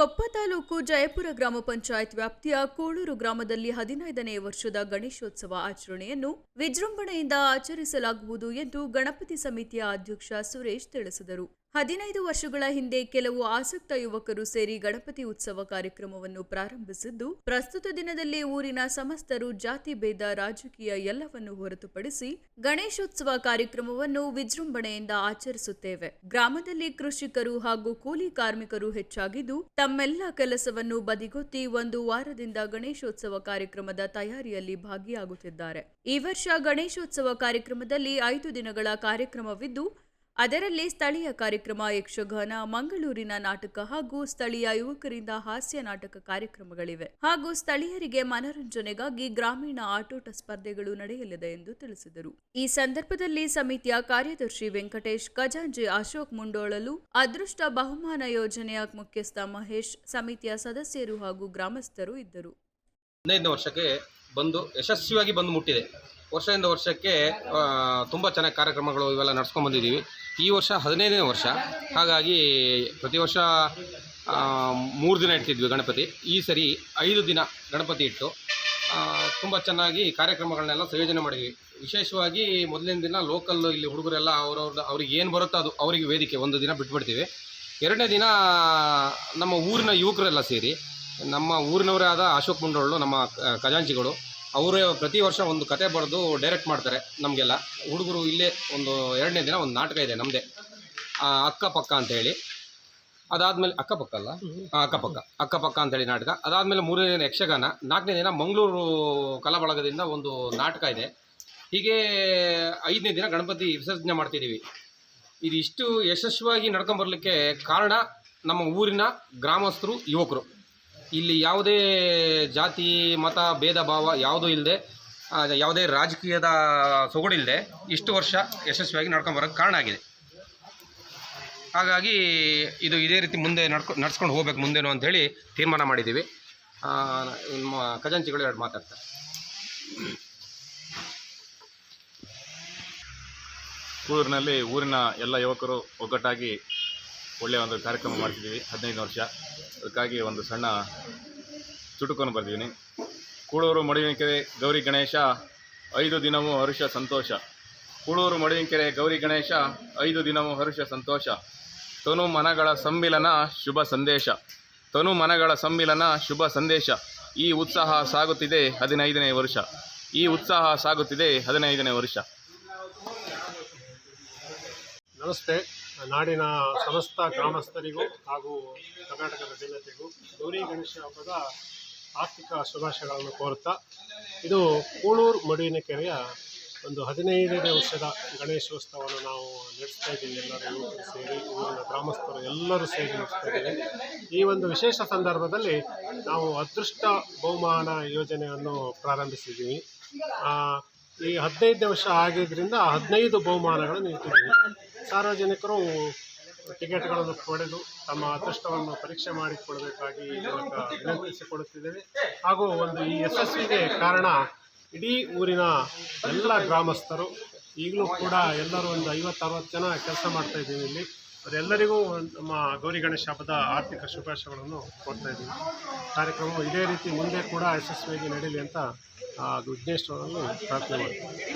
ಕೊಪ್ಪ ತಾಲೂಕು ಜಯಪುರ ಗ್ರಾಮ ಪಂಚಾಯತ್ ವ್ಯಾಪ್ತಿಯ ಕೋಳೂರು ಗ್ರಾಮದಲ್ಲಿ ಹದಿನೈದನೇ ವರ್ಷದ ಗಣೇಶೋತ್ಸವ ಆಚರಣೆಯನ್ನು ವಿಜೃಂಭಣೆಯಿಂದ ಆಚರಿಸಲಾಗುವುದು ಎಂದು ಗಣಪತಿ ಸಮಿತಿಯ ಅಧ್ಯಕ್ಷ ಸುರೇಶ್ ತಿಳಿಸಿದರು. ಹದಿನೈದು ವರ್ಷಗಳ ಹಿಂದೆ ಕೆಲವು ಆಸಕ್ತ ಯುವಕರು ಸೇರಿ ಗಣಪತಿ ಉತ್ಸವ ಕಾರ್ಯಕ್ರಮವನ್ನು ಪ್ರಾರಂಭಿಸಿದ್ದು, ಪ್ರಸ್ತುತ ದಿನದಲ್ಲಿ ಊರಿನ ಸಮಸ್ತರು ಜಾತಿ ಭೇದ ರಾಜಕೀಯ ಎಲ್ಲವನ್ನು ಹೊರತುಪಡಿಸಿ ಗಣೇಶೋತ್ಸವ ಕಾರ್ಯಕ್ರಮವನ್ನು ವಿಜೃಂಭಣೆಯಿಂದ ಆಚರಿಸುತ್ತೇವೆ. ಗ್ರಾಮದಲ್ಲಿ ಕೃಷಿಕರು ಹಾಗೂ ಕೂಲಿ ಕಾರ್ಮಿಕರು ಹೆಚ್ಚಾಗಿದ್ದು, ತಮ್ಮೆಲ್ಲ ಕೆಲಸವನ್ನು ಬದಿಗೊತ್ತಿ ಒಂದು ವಾರದಿಂದ ಗಣೇಶೋತ್ಸವ ಕಾರ್ಯಕ್ರಮದ ತಯಾರಿಯಲ್ಲಿ ಭಾಗಿಯಾಗುತ್ತಿದ್ದಾರೆ. ಈ ವರ್ಷ ಗಣೇಶೋತ್ಸವ ಕಾರ್ಯಕ್ರಮದಲ್ಲಿ ಐದು ದಿನಗಳ ಕಾರ್ಯಕ್ರಮವಿದ್ದು ಅದರಲ್ಲಿ ಸ್ಥಳೀಯ ಕಾರ್ಯಕ್ರಮ ಯಕ್ಷಗಾನ, ಮಂಗಳೂರಿನ ನಾಟಕ ಹಾಗೂ ಸ್ಥಳೀಯ ಯುವಕರಿಂದ ಹಾಸ್ಯ ನಾಟಕ ಕಾರ್ಯಕ್ರಮಗಳಿವೆ. ಹಾಗೂ ಸ್ಥಳೀಯರಿಗೆ ಮನರಂಜನೆಗಾಗಿ ಗ್ರಾಮೀಣ ಆಟೋಟ ಸ್ಪರ್ಧೆಗಳು ನಡೆಯಲಿದೆ ಎಂದು ತಿಳಿಸಿದರು. ಈ ಸಂದರ್ಭದಲ್ಲಿ ಸಮಿತಿಯ ಕಾರ್ಯದರ್ಶಿ ವೆಂಕಟೇಶ್ ಖಜಾಂಜಿ ಅಶೋಕ್ ಮುಂಡೋಳಲು, ಅದೃಷ್ಟ ಬಹುಮಾನ ಯೋಜನೆಯ ಮುಖ್ಯಸ್ಥ ಮಹೇಶ್, ಸಮಿತಿಯ ಸದಸ್ಯರು ಹಾಗೂ ಗ್ರಾಮಸ್ಥರು ಇದ್ದರು. ಹದಿನೈದನೇ ವರ್ಷಕ್ಕೆ ಬಂದು ಯಶಸ್ವಿಯಾಗಿ ಬಂದು ಮುಟ್ಟಿದೆ. ವರ್ಷದಿಂದ ವರ್ಷಕ್ಕೆ ತುಂಬ ಚೆನ್ನಾಗಿ ಕಾರ್ಯಕ್ರಮಗಳು ಇವೆಲ್ಲ ನಡ್ಸ್ಕೊಂಡು ಬಂದಿದ್ದೀವಿ. ಈ ವರ್ಷ ಹದಿನೈದನೇ ವರ್ಷ. ಹಾಗಾಗಿ ಪ್ರತಿ ವರ್ಷ ಮೂರು ದಿನ ಇಡ್ತಿದ್ವಿ ಗಣಪತಿ. ಈ ಸರಿ ಐದು ದಿನ ಗಣಪತಿ ಇಟ್ಟು ತುಂಬ ಚೆನ್ನಾಗಿ ಕಾರ್ಯಕ್ರಮಗಳನ್ನೆಲ್ಲ ಸಂಯೋಜನೆ ಮಾಡಿದ್ವಿ. ವಿಶೇಷವಾಗಿ ಮೊದಲಿನ ದಿನ ಲೋಕಲ್ ಇಲ್ಲಿ ಹುಡುಗರೆಲ್ಲ ಅವ್ರವ್ರ ಅವ್ರಿಗೆ ಏನು ಬರುತ್ತೋ ಅದು ಅವರಿಗೆ ವೇದಿಕೆ ಒಂದು ದಿನ ಬಿಟ್ಬಿಡ್ತೀವಿ. ಎರಡನೇ ದಿನ, ನಮ್ಮ ಊರಿನ ಯುವಕರೆಲ್ಲ ಸೇರಿ, ನಮ್ಮ ಊರಿನವರೇ ಆದ ಅಶೋಕ್ ಮುಂಡೋಳು ನಮ್ಮ ಖಜಾಂಚಿಗಳು ಅವರು ಪ್ರತಿ ವರ್ಷ ಒಂದು ಕತೆ ಬರೆದು ಡೈರೆಕ್ಟ್ ಮಾಡ್ತಾರೆ ನಮಗೆಲ್ಲ. ಹುಡುಗರು ಇಲ್ಲೇ ಒಂದು ಎರಡನೇ ದಿನ ಒಂದು ನಾಟಕ ಇದೆ ನಮ್ಮದೇ ಅಕ್ಕಪಕ್ಕ ಅಂತ ಹೇಳಿ. ಅದಾದಮೇಲೆ ಅಕ್ಕಪಕ್ಕ ಅಲ್ಲ? ಅಕ್ಕಪಕ್ಕ ಅಕ್ಕಪಕ್ಕ ಅಂತೇಳಿ ನಾಟಕ. ಅದಾದಮೇಲೆ ಮೂರನೇ ದಿನ ಯಕ್ಷಗಾನ. ನಾಲ್ಕನೇ ದಿನ ಮಂಗಳೂರು ಕಲಾ ಬಳಗದಿಂದ ಒಂದು ನಾಟಕ ಇದೆ. ಹೀಗೆ ಐದನೇ ದಿನ ಗಣಪತಿ ವಿಸರ್ಜನೆ ಮಾಡ್ತಿದ್ದೀವಿ. ಇದು ಇಷ್ಟು ಯಶಸ್ವಿಯಾಗಿ ನಡ್ಕೊಂಬರ್ಲಿಕ್ಕೆ ಕಾರಣ ನಮ್ಮ ಊರಿನ ಗ್ರಾಮಸ್ಥರು, ಯುವಕರು. ಇಲ್ಲಿ ಯಾವುದೇ ಜಾತಿ, ಮತ, ಭೇದ, ಭಾವ ಯಾವುದೂ ಇಲ್ಲದೆ ಯಾವುದೇ ರಾಜಕೀಯದ ಸೊಗಡಿಲ್ಲದೆ ಇಷ್ಟು ವರ್ಷ ಯಶಸ್ವಿಯಾಗಿ ನಡ್ಕೊಂಬರೋಕ್ಕೆ ಕಾರಣ ಆಗಿದೆ. ಹಾಗಾಗಿ ಇದು ಇದೇ ರೀತಿ ಮುಂದೆ ನಡ್ಕೊ, ನಡ್ಸ್ಕೊಂಡು ಹೋಗ್ಬೇಕು ಮುಂದೇನು ಅಂಥೇಳಿ ತೀರ್ಮಾನ ಮಾಡಿದ್ದೀವಿ. ನಿಮ್ಮ ಖಜಾಂಚಿಗಳು ಎರಡು ಮಾತಾಡ್ತಾರೆ? ಊರಿನಲ್ಲಿ ಊರಿನ ಎಲ್ಲ ಯುವಕರು ಒಗ್ಗಟ್ಟಾಗಿ ಒಳ್ಳೆಯ ಒಂದು ಕಾರ್ಯಕ್ರಮ ಮಾಡ್ತಿದ್ದೀವಿ, ಹದಿನೈದು ವರ್ಷ. ಅದಕ್ಕಾಗಿ ಒಂದು ಸಣ್ಣ ಚುಟುಕನ್ನು ಬರ್ತೀನಿ ಕೂಳೂರು ಮಡುವಿನಕೆರೆ ಗೌರಿ ಗಣೇಶ, ಐದು ದಿನವೂ ಹರುಷ ಸಂತೋಷ. ಕೂಳೂರು ಮಡುವಿನಕೆರೆ ಗೌರಿ ಗಣೇಶ, ಐದು ದಿನವೂ ಹರುಷ ಸಂತೋಷ. ತನು ಮನಗಳ ಸಮ್ಮಿಲನ ಶುಭ ಸಂದೇಶ. ತನು ಮನಗಳ ಸಮ್ಮಿಲನ ಶುಭ ಸಂದೇಶ. ಈ ಉತ್ಸಾಹ ಸಾಗುತ್ತಿದೆ ಹದಿನೈದನೇ ವರ್ಷ. ಈ ಉತ್ಸಾಹ ಸಾಗುತ್ತಿದೆ ಹದಿನೈದನೇ ವರ್ಷ. ನಮಸ್ತೆ. ನಾಡಿನ ಸಮಸ್ತ ಗ್ರಾಮಸ್ಥರಿಗೂ ಹಾಗೂ ಕರ್ನಾಟಕದ ಜನತೆಗೂ ಗೌರಿ ಗಣೇಶ ಹಬ್ಬದ ಆರ್ಥಿಕ ಶುಭಾಶಯಗಳನ್ನು ಕೋರುತ್ತಾ, ಇದು ಕೂಳೂರು ಮಡುವಿನ ಕೆರೆಯ ಒಂದು ಹದಿನೈದನೇ ವರ್ಷದ ಗಣೇಶೋತ್ಸವವನ್ನು ನಾವು ನಡೆಸ್ತಾ ಇದ್ದೀವಿ, ಎಲ್ಲರೂ ಸೇರಿ, ಊರಿನ ಗ್ರಾಮಸ್ಥರು ಎಲ್ಲರೂ ಸೇರಿ ನಡೆಸ್ತಾ ಇದ್ದೀವಿ. ಈ ಒಂದು ವಿಶೇಷ ಸಂದರ್ಭದಲ್ಲಿ ನಾವು ಅದೃಷ್ಟ ಬಹುಮಾನ ಯೋಜನೆಯನ್ನು ಪ್ರಾರಂಭಿಸಿದ್ದೀವಿ. ಈ ಹದಿನೈದನೇ ವರ್ಷ ಆಗಿದ್ದರಿಂದ ಹದಿನೈದು ಬಹುಮಾನಗಳನ್ನು ಇಟ್ಟಿದ್ದೀವಿ ಸಾರ್ವಜನಿಕರು ಟಿಕೆಟ್ಗಳನ್ನು ಪಡೆದು ತಮ್ಮ ಅದೃಷ್ಟವನ್ನು ಪರೀಕ್ಷೆ ಮಾಡಿಕೊಳ್ಳಬೇಕಾಗಿ ವಿನಂತಿಸಿಕೊಡುತ್ತಿದ್ದೇವೆ ಹಾಗೂ ಒಂದು ಈ ಯಶಸ್ವಿಗೆ ಕಾರಣ ಇಡೀ ಊರಿನ ಎಲ್ಲ ಗ್ರಾಮಸ್ಥರು, ಈಗಲೂ ಕೂಡ ಎಲ್ಲರೂ ಒಂದು ಐವತ್ತು ಅರವತ್ತು ಜನ ಕೆಲಸ ಮಾಡ್ತಾ ಇದ್ದೀವಿ ಇಲ್ಲಿ. ಅವರೆಲ್ಲರಿಗೂ ನಮ್ಮ ಗೌರಿ ಗಣೇಶ ಹಬ್ಬದ ಆರ್ಥಿಕ ಶುಭಾಶಯಗಳನ್ನು ಕೊಡ್ತಾ ಇದ್ದೀವಿ. ಕಾರ್ಯಕ್ರಮವು ಇದೇ ರೀತಿ ಮುಂದೆ ಕೂಡ ಯಶಸ್ವಿಯಾಗಿ ನಡೀಲಿ ಅಂತ ಆ ವಿಘ್ನೇಶ್ವರನ್ನು ಪ್ರಾರ್ಥನೆ ಮಾಡ್ತೀವಿ.